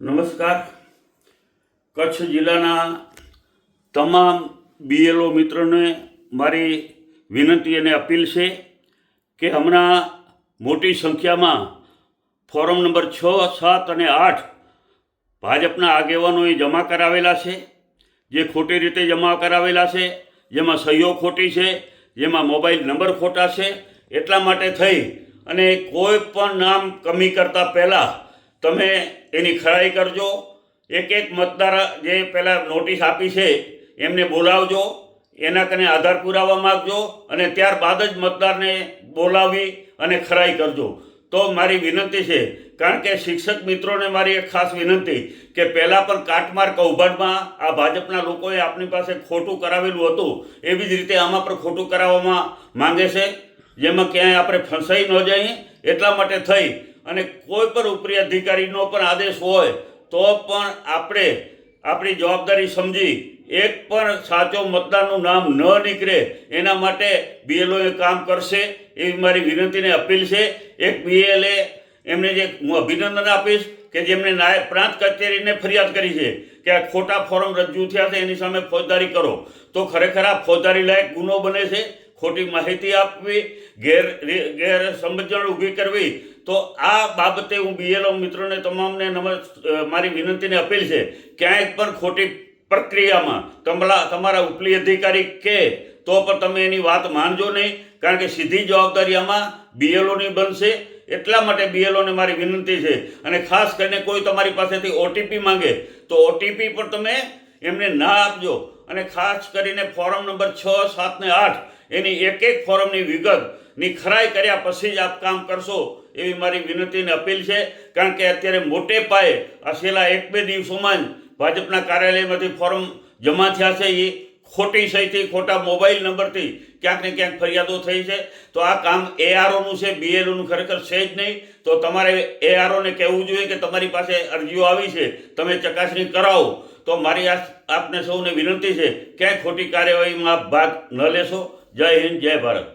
નમસ્કાર. કચ્છ જિલ્લાના તમામ બીએલઓ મિત્રોને મારી વિનંતી અને અપીલ છે કે હમણાં મોટી સંખ્યામાં ફોરમ નંબર છ, સાત અને આઠ ભાજપના આગેવાનોએ જમા કરાવેલા છે, જે ખોટી રીતે જમા કરાવેલા છે, જેમાં સહીઓ ખોટી છે, જેમાં મોબાઈલ નંબર ખોટા છે, એટલા માટે થઈ અને કોઈ પણ નામ કમી કરતાં પહેલાં તમે એની ખરાઈ કરજો. એક એક મતદાર જે પહેલાં નોટિસ આપી છે, એમને બોલાવજો. એના કને આધાર પુરાવા માગજો અને ત્યારબાદ જ મતદારને બોલાવી અને ખરાઈ કરજો. તો મારી વિનંતી છે, કારણ કે શિક્ષક મિત્રોને મારી એક ખાસ વિનંતી કે પહેલાં પણ કાટમાર કૌભાંડમાં આ ભાજપના લોકોએ આપણી પાસે ખોટું કરાવેલું હતું, એવી જ રીતે આમાં પણ ખોટું કરાવવામાં માંગે છે. જેમાં ક્યાંય આપણે ફસાઈ ન જઈએ, એટલા માટે થઈ અને કોઈ પણ ઉપરી અધિકારીનો પણ આદેશ હોય, તો પણ આપણે આપણી જવાબદારી સમજી એક પણ સાચો મતદારનું નામ ન નીકળે, એના માટે બીએલઓએ કામ કરશે, એવી મારી વિનંતીને અપીલ છે. એક બીએલએ એમને જે હું અભિનંદન આપીશ કે જેમણે નાયબ પ્રાંત કચેરીને ફરિયાદ કરી છે કે આ ખોટા ફોર્મ રજૂ થયા છે, એની સામે ફોજદારી કરો. તો ખરેખર આ ફોજદારી લાયક ગુનો બને છે. ખોટી માહિતી આપવી, ગેર ગેર સમજણ ઊભી કરવી, તો આ બાબતે હું બીએલઓ મિત્રોને તમામને નમસ્ મારી વિનંતીને અપીલ છે ક્યાંય પણ ખોટી પ્રક્રિયામાં તમારા તમારા ઉપલી અધિકારી કે, તો પણ તમે એની વાત માનજો નહીં, કારણ કે સીધી જવાબદારી આમાં બીએલઓની બનશે. એટલા માટે બીએલઓને મારી વિનંતી છે. અને ખાસ કરીને કોઈ તમારી પાસેથી ઓટીપી માંગે, તો ઓટીપી પણ તમે એમને ના આપજો. અને ખાસ કરીને ફોરમ નંબર છ, સાત ને આઠ એની એક એક ફોરમની વિગતની ખરાઈ કર્યા પછી જ આપ કામ કરશો એવી મારી વિનંતીને અપીલ છે. કારણ કે અત્યારે મોટે પાયે આ છેલ્લા એક બે દિવસોમાં જ ભાજપના કાર્યાલયમાંથી ફોર્મ જમા થયા છે. એ ખોટી સહીથી, ખોટા મોબાઈલ નંબરથી ક્યાંક ને ક્યાંક ફરિયાદો થઈ છે. તો આ કામ એઆરઓનું છે બીએલઓનું ખરેખર છે જ નહીં. તો તમારે એઆરઓને કહેવું જોઈએ કે તમારી પાસે અરજીઓ આવી છે. તમે ચકાસણી કરાવો. તો મારી આપને સૌને વિનંતી છે, ક્યાંય ખોટી કાર્યવાહીમાં ભાગ ન લેશો. જય હિન્દ જય ભારત.